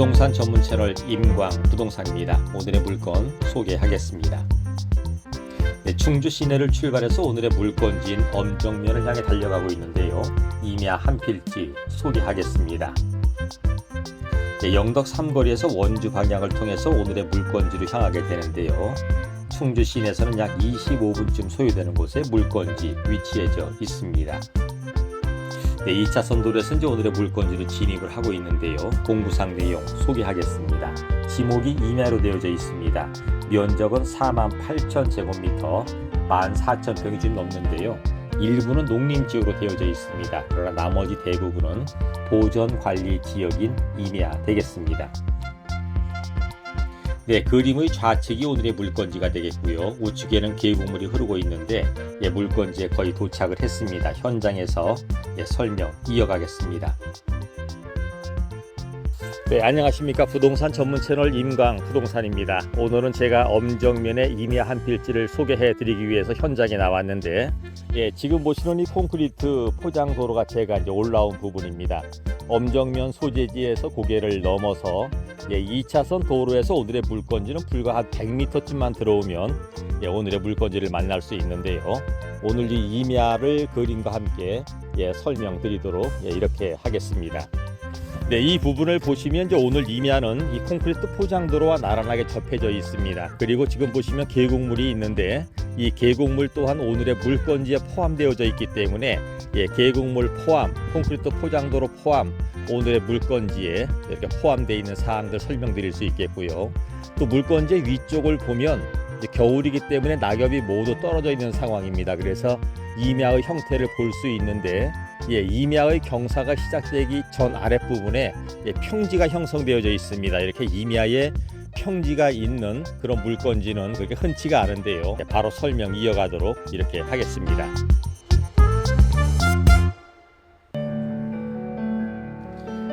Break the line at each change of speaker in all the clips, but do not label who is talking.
부동산 전문 채널 임광 부동산입니다. 오늘의 물건 소개하겠습니다. 네, 충주 시내를 출발해서 오늘의 물건지인 엄정면을 향해 달려가고 있는데요. 임야 한 필지 소개하겠습니다. 네, 영덕 삼거리에서 원주 방향을 통해서 오늘의 물건지로 향하게 되는데요. 충주 시내에서는 약 25분쯤 소요되는 곳에 물건지 위치해져 있습니다. 네, 2차 선 도로에서 이제 오늘의 물건지로 진입을 하고 있는데요. 공부상 내용 소개하겠습니다. 지목이 임야로 되어져 있습니다. 면적은 4만 8천 제곱미터, 1만 4천 평이 좀 넘는데요. 일부는 농림지역으로 되어져 있습니다. 그러나 나머지 대부분은 보전 관리 지역인 임야 되겠습니다. 네, 그림의 좌측이 오늘의 물건지가 되겠고요. 우측에는 계곡물이 흐르고 있는데 예, 물건지에 거의 도착을 했습니다. 현장에서 예, 설명 이어가겠습니다. 네, 안녕하십니까. 부동산 전문 채널 임광 부동산입니다. 오늘은 제가 엄정면의 임야 한 필지를 소개해 드리기 위해서 현장에 나왔는데 예, 지금 보시는 이 콘크리트 포장 도로가 제가 이제 올라온 부분입니다. 엄정면 소재지에서 고개를 넘어서 예, 2차선 도로에서 오늘의 물건지는 불과 한 100m쯤만 들어오면 예, 오늘의 물건지를 만날 수 있는데요. 오늘 이 임야를 그림과 함께 예, 설명드리도록 예, 이렇게 하겠습니다. 네, 이 부분을 보시면 이제 오늘 임야는 이 콘크리트 포장도로와 나란하게 접해져 있습니다. 그리고 지금 보시면 계곡물이 있는데 이 계곡물 또한 오늘의 물건지에 포함되어져 있기 때문에 예, 계곡물 포함, 콘크리트 포장도로 포함, 오늘의 물건지에 이렇게 포함되어 있는 사항들 설명드릴 수 있겠고요. 또 물건지 위쪽을 보면 겨울이기 때문에 낙엽이 모두 떨어져 있는 상황입니다. 그래서 임야의 형태를 볼 수 있는데 예, 임야의 경사가 시작되기 전 아랫부분에 예, 평지가 형성되어져 있습니다. 이렇게 임야에 평지가 있는 그런 물건지는 그렇게 흔치가 않은데요. 예, 바로 설명 이어가도록 이렇게 하겠습니다.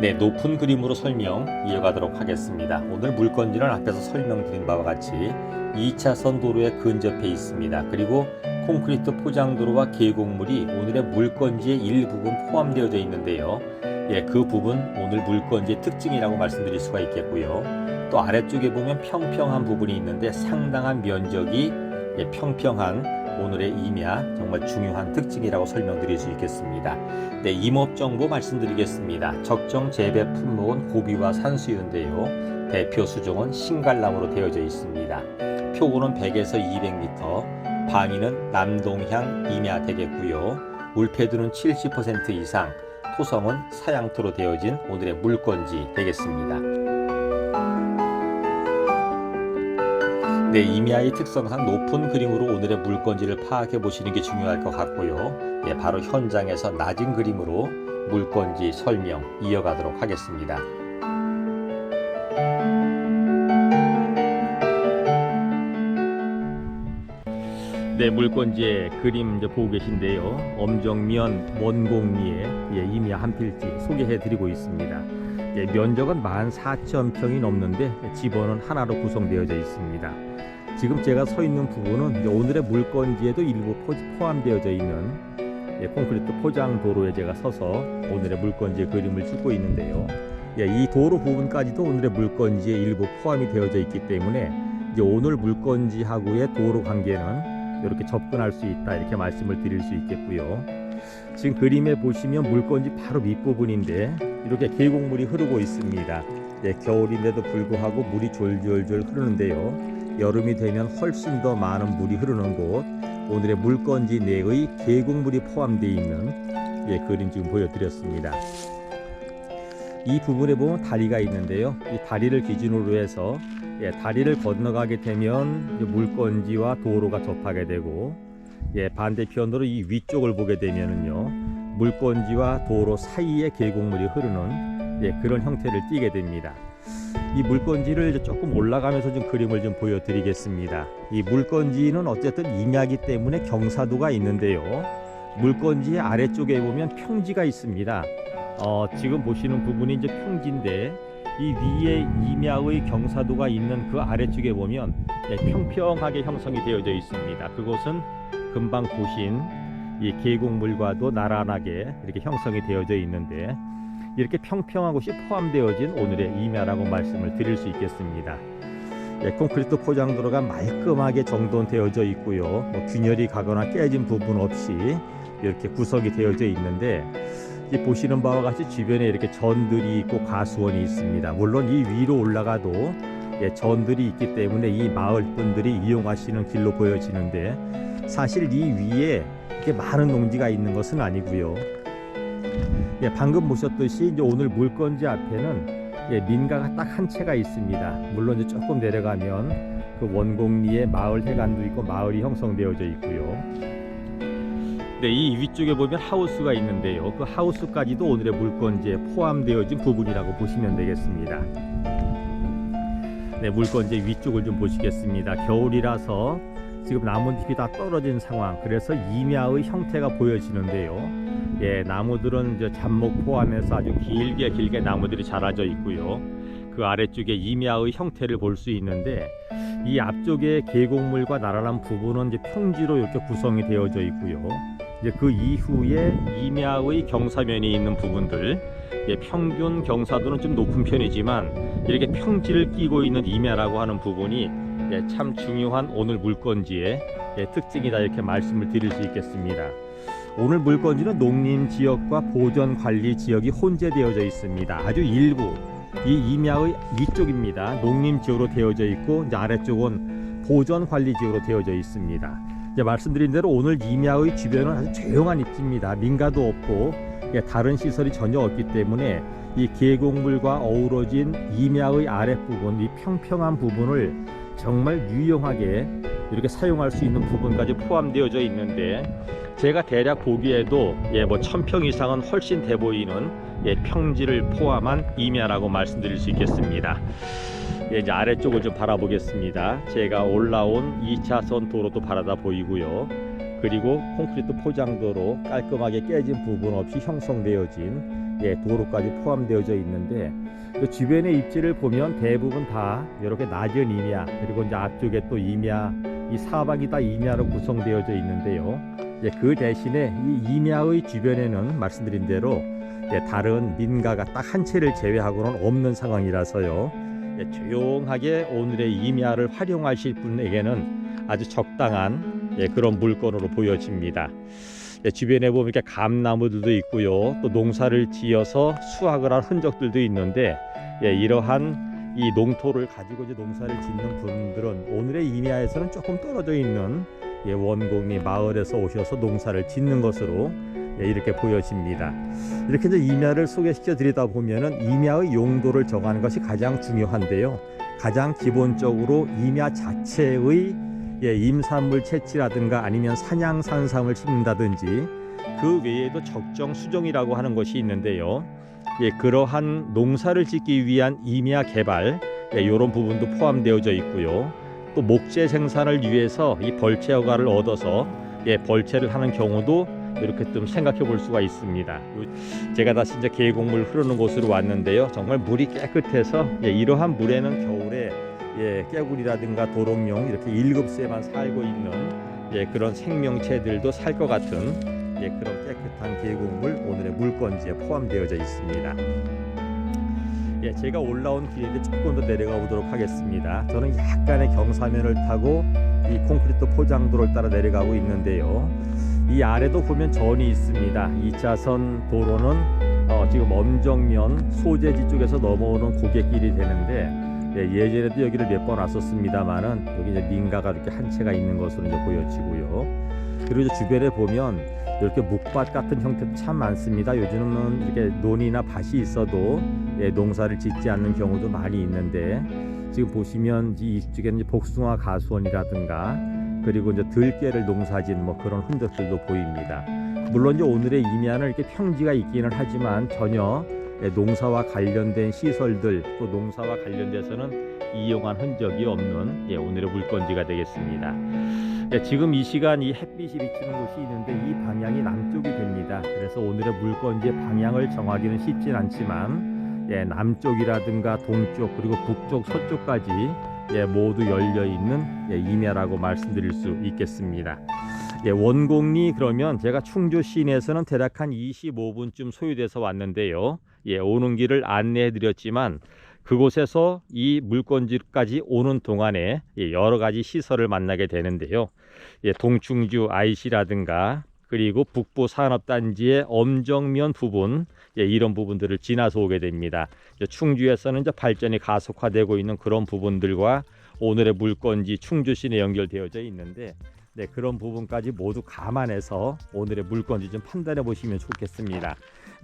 네, 높은 그림으로 설명 이어가도록 하겠습니다. 오늘 물건지는 앞에서 설명드린 바와 같이 2차선 도로에 근접해 있습니다. 그리고 콘크리트 포장도로와 계곡물이 오늘의 물건지의 일부분 포함되어져 있는데요. 예, 그 부분 오늘 물건지의 특징이라고 말씀드릴 수가 있겠고요. 또 아래쪽에 보면 평평한 부분이 있는데 상당한 면적이 예, 평평한 오늘의 임야 정말 중요한 특징이라고 설명드릴 수 있겠습니다. 네, 임업 정보 말씀드리겠습니다. 적정 재배 품목은 고비와 산수유인데요. 대표 수종은 신갈나무로 되어져 있습니다. 표고는 100에서 200m, 방위는 남동향 임야 되겠고요. 물패두는 70% 이상, 토성은 사양토로 되어진 오늘의 물건지 되겠습니다. 네, 임야의 특성상 높은 그림으로 오늘의 물건지를 파악해 보시는 게 중요할 것 같고요. 예, 바로 현장에서 낮은 그림으로 물건지 설명 이어가도록 하겠습니다. 네, 물건지의 그림 이제 보고 계신데요. 엄정면 원곡리에 예, 임야 한 필지 소개해 드리고 있습니다. 예, 면적은 14,000평이 넘는데 집원은 하나로 구성되어져 있습니다. 지금 제가 서 있는 부분은 오늘의 물건지에도 일부 포, 포함되어져 있는 예, 콘크리트 포장 도로에 제가 서서 오늘의 물건지의 그림을 찍고 있는데요. 예, 이 도로 부분까지도 오늘의 물건지에 일부 포함이 되어져 있기 때문에 이제 오늘 물건지하고의 도로 관계는 이렇게 접근할 수 있다 이렇게 말씀을 드릴 수 있겠고요. 지금 그림에 보시면 물건지 바로 밑부분인데 이렇게 계곡물이 흐르고 있습니다. 예, 겨울인데도 불구하고 물이 졸졸졸 흐르는데요. 여름이 되면 훨씬 더 많은 물이 흐르는 곳 오늘의 물건지 내의 계곡물이 포함되어 있는 예, 그림 지금 보여드렸습니다. 이 부분에 보면 다리가 있는데요. 이 다리를 기준으로 해서 예, 다리를 건너가게 되면 물건지와 도로가 접하게 되고 예, 반대편으로 이 위쪽을 보게 되면은요 물건지와 도로 사이에 계곡물이 흐르는 예, 그런 형태를 띠게 됩니다. 이 물건지를 조금 올라가면서 좀 그림을 좀 보여드리겠습니다. 이 물건지는 어쨌든 임야기 때문에 경사도가 있는데요. 물건지의 아래쪽에 보면 평지가 있습니다. 어, 지금 보시는 부분이 이제 평지인데 이 위에 임야의 경사도가 있는 그 아래쪽에 보면 예, 평평하게 형성이 되어져 있습니다. 그곳은 금방 보신 이 계곡물과도 나란하게 이렇게 형성이 되어져 있는데 이렇게 평평한 곳이 포함되어진 오늘의 임야라고 말씀을 드릴 수 있겠습니다. 예, 콘크리트 포장도로가 말끔하게 정돈되어져 있고요. 뭐 균열이 가거나 깨진 부분 없이 이렇게 구석이 되어져 있는데 이 보시는 바와 같이 주변에 이렇게 전들이 있고 가수원이 있습니다. 물론 이 위로 올라가도 예, 전들이 있기 때문에 이 마을 분들이 이용하시는 길로 보여지는데 사실 이 위에 이렇게 많은 농지가 있는 것은 아니고요. 예, 방금 보셨듯이 이제 오늘 물건지 앞에는 예, 민가가 딱 한 채가 있습니다. 물론 이제 조금 내려가면 그 원곡리에 마을 해관도 있고 마을이 형성되어져 있고요. 네, 이 위쪽에 보면 하우스가 있는데요. 그 하우스까지도 오늘의 물건지에 포함되어진 부분이라고 보시면 되겠습니다. 네, 물건지 위쪽을 좀 보시겠습니다. 겨울이라서 지금 나뭇잎이 다 떨어진 상황. 그래서 임야의 형태가 보여지는데요. 예, 나무들은 이제 잡목 포함해서 아주 길게 길게 나무들이 자라져 있고요. 그 아래쪽에 임야의 형태를 볼 수 있는데 이 앞쪽에 계곡물과 나란한 부분은 이제 평지로 이렇게 구성이 되어져 있고요. 이제 그 이후에 임야의 경사면이 있는 부분들, 예, 평균 경사도는 좀 높은 편이지만 이렇게 평지를 끼고 있는 임야라고 하는 부분이 예, 참 중요한 오늘 물건지의 예, 특징이다 이렇게 말씀을 드릴 수 있겠습니다. 오늘 물건지는 농림 지역과 보전 관리 지역이 혼재되어져 있습니다. 아주 일부 이 임야의 위쪽입니다. 농림 지역으로 되어져 있고 이제 아래쪽은 보전 관리 지역으로 되어져 있습니다. 이제 말씀드린 대로 오늘 임야의 주변은 아주 조용한 입지입니다. 민가도 없고 예, 다른 시설이 전혀 없기 때문에 이 계곡물과 어우러진 임야의 아랫부분, 이 평평한 부분을 정말 유용하게 이렇게 사용할 수 있는 부분까지 포함되어져 있는데 제가 대략 보기에도 예, 뭐 천평 이상은 훨씬 돼 보이는 예, 평지를 포함한 임야라고 말씀드릴 수 있겠습니다. 예, 이제 아래쪽을 좀 바라보겠습니다. 제가 올라온 2차선 도로도 바라다 보이고요. 그리고 콘크리트 포장도로 깔끔하게 깨진 부분 없이 형성되어진 예, 도로까지 포함되어져 있는데 그 주변의 입지를 보면 대부분 다 이렇게 낮은 임야 그리고 이제 앞쪽에 또 임야 이 사방이 다 임야로 구성되어져 있는데요. 예, 그 대신에 이 임야의 주변에는 말씀드린 대로 예, 다른 민가가 딱 한 채를 제외하고는 없는 상황이라서요. 예, 조용하게 오늘의 임야를 활용하실 분에게는 아주 적당한 예, 그런 물건으로 보여집니다. 예, 주변에 보면 이렇게 감나무들도 있고요. 또 농사를 지어서 수확을 한 흔적들도 있는데 예, 이러한 이 농토를 가지고 이제 농사를 짓는 분들은 오늘의 임야에서는 조금 떨어져 있는 예, 원곡리 마을에서 오셔서 농사를 짓는 것으로 예, 이렇게 보여집니다. 이렇게 이제 임야를 소개시켜 드리다 보면은 임야의 용도를 정하는 것이 가장 중요한데요. 가장 기본적으로 임야 자체의 예, 임산물 채취라든가 아니면 산양 산삼을 심는다든지 그 외에도 적정 수종이라고 하는 것이 있는데요. 예, 그러한 농사를 짓기 위한 임야 개발 예, 이런 부분도 포함되어져 있고요. 또 목재 생산을 위해서 이 벌채 허가를 얻어서 예, 벌채를 하는 경우도 이렇게 좀 생각해 볼 수가 있습니다. 요- 제가 다시 이제 계곡물 흐르는 곳으로 왔는데요. 정말 물이 깨끗해서 예, 이러한 물에는 겨울에 예, 깨구리라든가 도롱뇽 이렇게 일급새만 살고 있는 예, 그런 생명체들도 살 것 같은 예, 그런 깨끗한 계곡물 오늘의 물건지에 포함되어져 있습니다. 예, 제가 올라온 길인데 조금 더 내려가 보도록 하겠습니다. 저는 약간의 경사면을 타고 이 콘크리트 포장도를 따라 내려가고 있는데요. 이 아래도 보면 전이 있습니다. 2차선 도로는 어, 지금 엄정면 소재지 쪽에서 넘어오는 고갯길이 되는데 예, 예전에도 여기를 몇 번 왔었습니다만은 여기 이제 민가가 이렇게 한 채가 있는 것으로 이제 보여지고요. 그리고 주변에 보면 이렇게 묵밭 같은 형태도 참 많습니다. 요즘은 이렇게 논이나 밭이 있어도 예, 농사를 짓지 않는 경우도 많이 있는데 지금 보시면 이쪽에는 복숭아 가수원이라든가 그리고 이제 들깨를 농사진 뭐 그런 흔적들도 보입니다. 물론 이제 오늘의 임야는 이렇게 평지가 있기는 하지만 전혀 예, 농사와 관련된 시설들 또 농사와 관련돼서는 이용한 흔적이 없는 예, 오늘의 물건지가 되겠습니다. 예, 지금 이 시간 이 햇빛이 비치는 곳이 있는데 이 방향이 남쪽이 됩니다. 그래서 오늘의 물건지의 방향을 정하기는 쉽진 않지만 예, 남쪽이라든가 동쪽 그리고 북쪽 서쪽까지 예, 모두 열려 있는 예, 임야라고 말씀드릴 수 있겠습니다. 예, 원곡리 그러면 제가 충주 시내에서는 대략 한 25분쯤 소요돼서 왔는데요. 예, 오는 길을 안내해 드렸지만 그곳에서 이 물건지까지 오는 동안에 예, 여러 가지 시설을 만나게 되는데요. 예, 동충주 IC라든가 그리고 북부 산업단지의 엄정면 부분 예, 이런 부분들을 지나서 오게 됩니다. 충주에서는 이제 발전이 가속화되고 있는 그런 부분들과 오늘의 물건지 충주 시내 연결되어져 있는데 네, 그런 부분까지 모두 감안해서 오늘의 물건지 좀 판단해 보시면 좋겠습니다.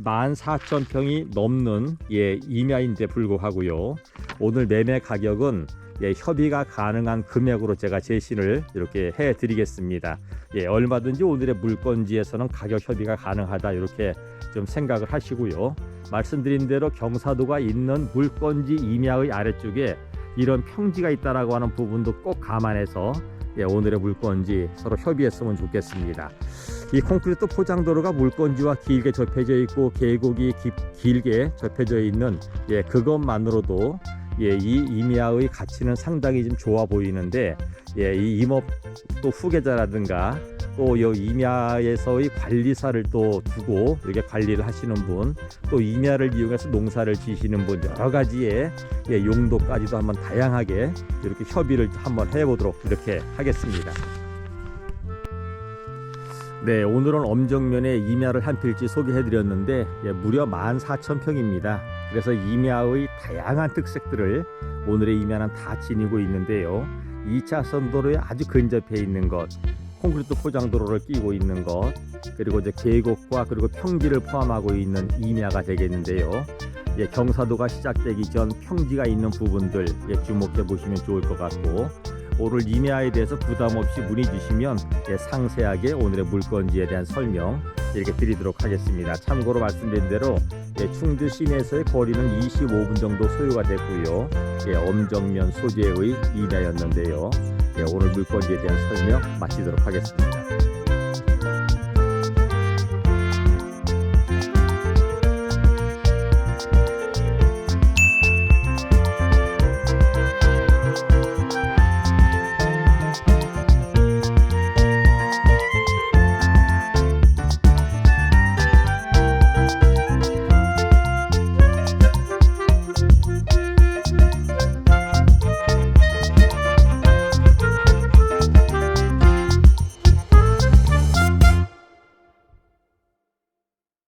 14,000평이 넘는 예, 임야인데 불구하고요. 오늘 매매 가격은 예, 협의가 가능한 금액으로 제가 제시를 이렇게 해 드리겠습니다. 예, 얼마든지 오늘의 물건지에서는 가격 협의가 가능하다 이렇게 좀 생각을 하시고요. 말씀드린 대로 경사도가 있는 물건지 임야의 아래쪽에 이런 평지가 있다라고 하는 부분도 꼭 감안해서 예, 오늘의 물건지 서로 협의했으면 좋겠습니다. 이 콘크리트 포장도로가 물건지와 길게 접혀져 있고 계곡이 깊- 길게 접혀져 있는 예, 그것만으로도 예, 이 임야의 가치는 상당히 좀 좋아 보이는데 예, 이 임업 또 후계자라든가 또이 임야에서의 관리사를 또 두고 이렇게 관리를 하시는 분, 또 임야를 이용해서 농사를 지시는 분 여러 가지의 예, 용도까지도 한번 다양하게 이렇게 협의를 한번 해보도록 이렇게 하겠습니다. 네, 오늘은 엄정면에 임야를 한 필지 소개해드렸는데 예, 무려 14,000평입니다. 그래서 임야의 다양한 특색들을 오늘의 임야는 다 지니고 있는데요. 2차 선 도로에 아주 근접해 있는 것, 콘크리트 포장 도로를 끼고 있는 것, 그리고 이제 계곡과 그리고 평지를 포함하고 있는 임야가 되겠는데요. 예, 경사도가 시작되기 전 평지가 있는 부분들 예, 주목해 보시면 좋을 것 같고 오늘 임야에 대해서 부담 없이 문의 주시면 예, 상세하게 오늘의 물건지에 대한 설명 이렇게 드리도록 하겠습니다. 참고로 말씀드린 대로 예, 충주 시내에서의 거리는 25분 정도 소요가 됐고요. 예, 엄정면 소재의 임야였는데요. 예, 오늘 물건지에 대한 설명 마치도록 하겠습니다.